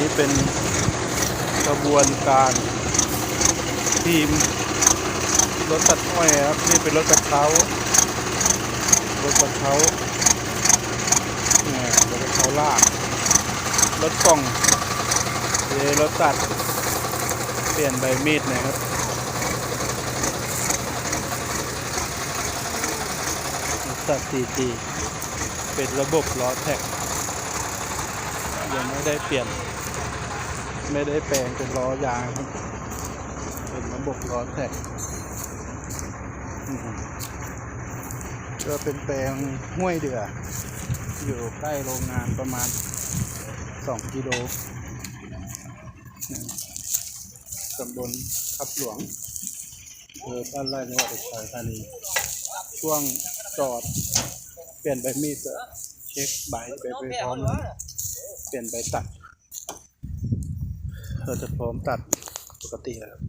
นี้เป็นกระบวนการทีมรถตัดอ้อยครับนี่เป็นรถกระเช้ารถกระเช้าเนี่ยรถกระเช้าลากรถกล่องเยรถตัด เปลี่ยนใบมีดนะครับรถตัด 4G เป็นระบบล้อแท็กยังไม่ได้เปลี่ยน ไม่ได้แปลงเป็นล้อยางครับ เป็นระบบล้อแท็กก็เป็นแปลงห้วยเดือ อยู่ใกล้โรงงานประมาณ 2 กิโลตำบลทับหลวงอำเภอบ้านไร่จังหวัดอุทัยธานี ช่วงจอด เปลี่ยนใบมีดเช็คใบไปไปพร้อมเปลี่ยนใบตัด เราจะพร้อมตัดปกติแล้วครับ